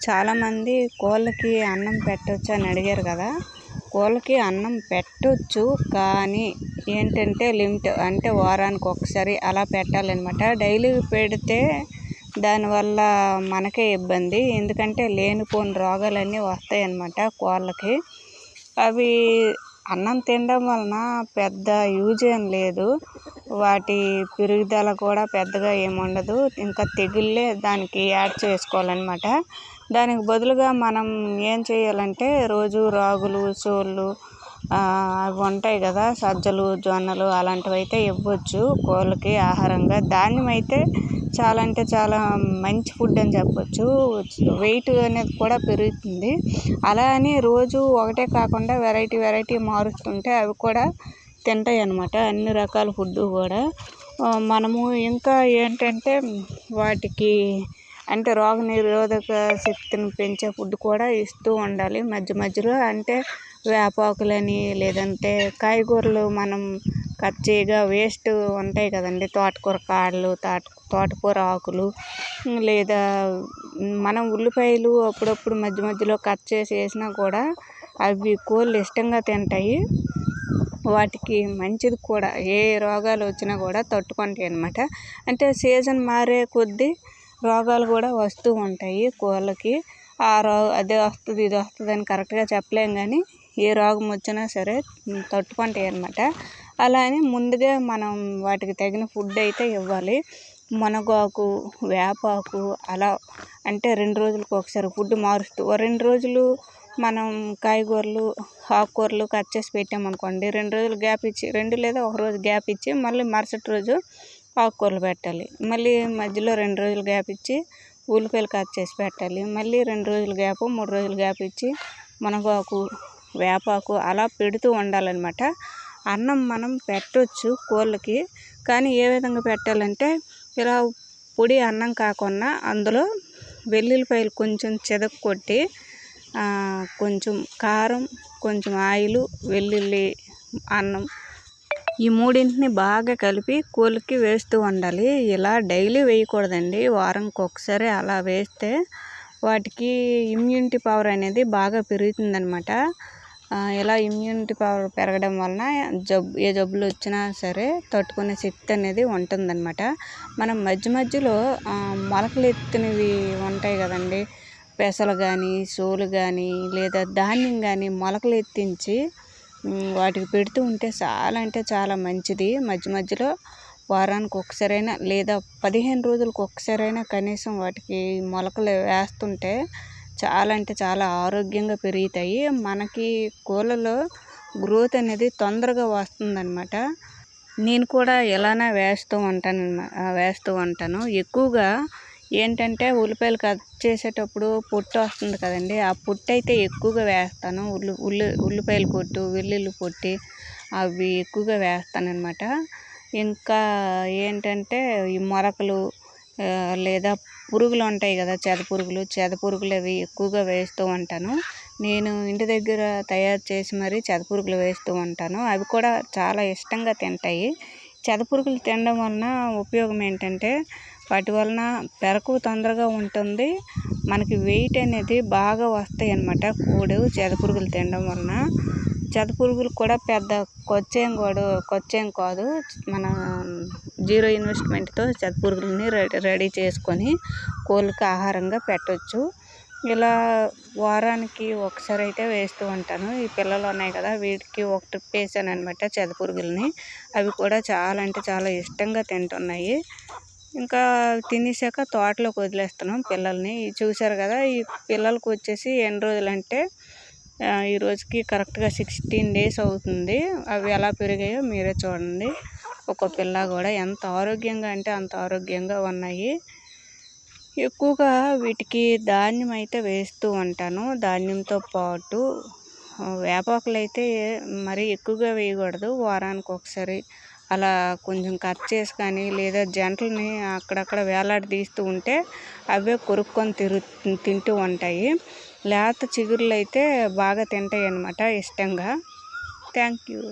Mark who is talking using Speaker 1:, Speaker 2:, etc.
Speaker 1: చాలామంది కోళ్ళకి అన్నం పెట్టవచ్చు అని అడిగారు కదా. కోళ్ళకి అన్నం పెట్టవచ్చు కానీ ఏంటంటే లిమిట్ అంటే వారానికి ఒకసారి అలా పెట్టాలన్నమాట. డైలీ పెడితే దానివల్ల మనకే ఇబ్బంది. ఎందుకంటే లేనిపోని రోగాలన్నీ వస్తాయి అన్నమాట కోళ్ళకి. అవి అన్నం తినడం వలన పెద్ద యూజ్ ఏం లేదు. వాటి పెరుగుదల కూడా పెద్దగా ఏమి ఉండదు. ఇంకా తెగుళ్ళే దానికి యాడ్ చేసుకోవాలన్నమాట. దానికి బదులుగా మనం ఏం చేయాలంటే రోజు రాగులు సోళ్ళు అవి ఉంటాయి కదా సజ్జలు జొన్నలు అలాంటివి అయితే ఇవ్వచ్చు కోళ్ళకి ఆహారంగా. ధాన్యం అయితే చాలా అంటే చాలా మంచి ఫుడ్ అని చెప్పొచ్చు. వెయిట్ అనేది కూడా పెరుగుతుంది. అలా అని రోజు ఒకటే కాకుండా వెరైటీ వెరైటీ మారుస్తుంటే అవి కూడా తింటాయి అన్నమాట. అన్ని రకాల ఫుడ్ కూడా. మనము ఇంకా ఏంటంటే వాటికి అంటే రోగ నిరోధక శక్తిని పెంచే ఫుడ్ కూడా ఇస్తూ ఉండాలి మధ్య మధ్యలో. అంటే వేపాకులని లేదంటే కాయగూరలు మనం కట్ చేయగా వేస్ట్ ఉంటాయి కదండి. తోటకూర కాడలు తోట తోటకూర ఆకులు లేదా మనం ఉల్లిపాయలు అప్పుడప్పుడు మధ్య మధ్యలో కట్ చేసి వేసినా కూడా అవి కోళ్ళు ఇష్టంగా తింటాయి. వాటికి మంచిది కూడా. ఏ రోగాలు వచ్చినా కూడా తట్టుకుంటాయి అన్నమాట. అంటే సీజన్ మారే కొద్దీ రోగాలు కూడా వస్తూ ఉంటాయి కోళ్ళకి. ఆ రో అదే వస్తుంది ఇది వస్తుంది అని కరెక్ట్గా చెప్పలేం కానీ ఏ రోగం వచ్చినా సరే తట్టుకుంటాయి అన్నమాట. అలా అని ముందుగా మనం వాటికి తగిన ఫుడ్ అయితే ఇవ్వాలి. మునగాకు వేపాకు అలా అంటే రెండు రోజులకు ఒకసారి ఫుడ్ మారుస్తూ రెండు రోజులు మనం కాయగూరలు ఆకుకూరలు కట్ చేసి పెట్టామనుకోండి రెండు రోజులు గ్యాప్ ఇచ్చి రెండు లేదా ఒక రోజు గ్యాప్ ఇచ్చి మళ్ళీ మరుసటి రోజు ఆకుకూరలు పెట్టాలి. మళ్ళీ మధ్యలో రెండు రోజులు గ్యాప్ ఇచ్చి ఉల్లిపాయలు కట్ చేసి పెట్టాలి. మళ్ళీ రెండు రోజులు గ్యాప్ మూడు రోజులు గ్యాప్ ఇచ్చి మునగాకు వేపాకు అలా పెడుతూ ఉండాలన్నమాట. అన్నం మనం పెట్టవచ్చు కోళ్ళకి కానీ ఏ విధంగా పెట్టాలంటే ఇలా పొడి అన్నం కాకుండా అందులో వెల్లుల్లిపాయలు కొంచెం చెదక్ కొట్టి కొంచెం కారం కొంచెం ఆయిల్ వెల్లుల్లి అన్నం ఈ మూడింటిని బాగా కలిపి కూలికి వేస్తూ ఉండాలి. ఇలా డైలీ వేయకూడదండి. వారంకి ఒకసారి అలా వేస్తే వాటికి ఇమ్యూనిటీ పవర్ అనేది బాగా పెరుగుతుందనమాట ఇలా ఇమ్యూనిటీ పవర్ పెరగడం వలన జబ్బు ఏ జబ్బులు వచ్చినా సరే తట్టుకునే శక్తి అనేది ఉంటుందన్నమాట. మనం మధ్య మధ్యలో మొలకలు ఎత్తినవి ఉంటాయి కదండి. పెసలు కానీ సోలు కానీ లేదా ధాన్యం కానీ మొలకలు ఎత్తించి వాటికి పెడుతూ ఉంటే చాలా అంటే చాలా మంచిది. మధ్య మధ్యలో వారానికి ఒకసారైనా లేదా పదిహేను రోజులకు ఒకసారైనా కనీసం వాటికి మొలకలు వేస్తుంటే చాలా అంటే చాలా ఆరోగ్యంగా పెరుగుతాయి. మనకి కోళ్ళలో గ్రోత్ అనేది తొందరగా వస్తుందన్నమాట. నేను కూడా ఇలానే వేస్తూ ఉంటాను వేస్తూ ఉంటాను. ఎక్కువగా ఏంటంటే ఉల్లిపాయలు కట్ చేసేటప్పుడు పొట్టు వస్తుంది కదండి ఆ పొట్టు అయితే ఎక్కువగా వేస్తాను. ఉల్లి ఉల్లి ఉల్లిపాయల పొట్టు వెల్లుల్లి పొట్టి అవి ఎక్కువగా వేస్తాను అనమాట ఇంకా ఏంటంటే ఈ మొలకలు లేదా పురుగులు ఉంటాయి కదా చెద పురుగులు చెద పురుగులు అవి ఎక్కువగా వేస్తూ ఉంటాను. నేను ఇంటి దగ్గర తయారు చేసి మరీ చెద పురుగులు వేస్తూ ఉంటాను. అవి కూడా చాలా ఇష్టంగా తింటాయి. చెద పురుగులు తినడం వలన ఉపయోగం ఏంటంటే వాటి వలన పెరకు తొందరగా ఉంటుంది. మనకి వెయిట్ అనేది బాగా వస్తాయి అన్నమాట. కోడి చెదపురుగులు తినడం వలన. చెదపురుగులు కూడా పెద్ద కొచ్చేం కూడా కొచ్చేం కాదు. మన జీరో ఇన్వెస్ట్మెంట్తో చెదపురుగులని రెడీ రెడీ చేసుకొని కోళ్ళకి ఆహారంగా పెట్టవచ్చు ఇలా వారానికి ఒకసారి అయితే వేస్తూ ఉంటాను. ఈ పిల్లలు ఉన్నాయి కదా వీటికి ఒక ట్రిప్ వేసాను అనమాట చెదపురుగులని అవి కూడా చాలా అంటే చాలా ఇష్టంగా తింటున్నాయి. ఇంకా తినేసాక తోటలోకి వదిలేస్తున్నాం పిల్లల్ని. చూసారు కదా ఈ పిల్లలకు వచ్చేసి ఎన్ని రోజులు అంటే ఈ రోజుకి కరెక్ట్గా సిక్స్టీన్ డేస్ అవుతుంది. అవి ఎలా పెరిగాయో మీరే చూడండి. ఒక పిల్ల కూడా ఎంత ఆరోగ్యంగా అంటే అంత ఆరోగ్యంగా ఉన్నాయి. ఎక్కువగా వీటికి ధాన్యం అయితే వేస్తూ ఉంటాను. ధాన్యంతో పాటు వేపాకులు అయితే మరీ ఎక్కువగా వేయకూడదు. వారానికి ఒకసారి అలా కొంచెం కట్ చేసి కానీ లేదా జంటలని అక్కడక్కడ వేలాడదీస్తూ ఉంటే అవే కొరుక్కొని తిరు తింటూ ఉంటాయి. లేత చిగురులు అయితే బాగా తింటాయి అన్నమాట ఇష్టంగా. Thank you.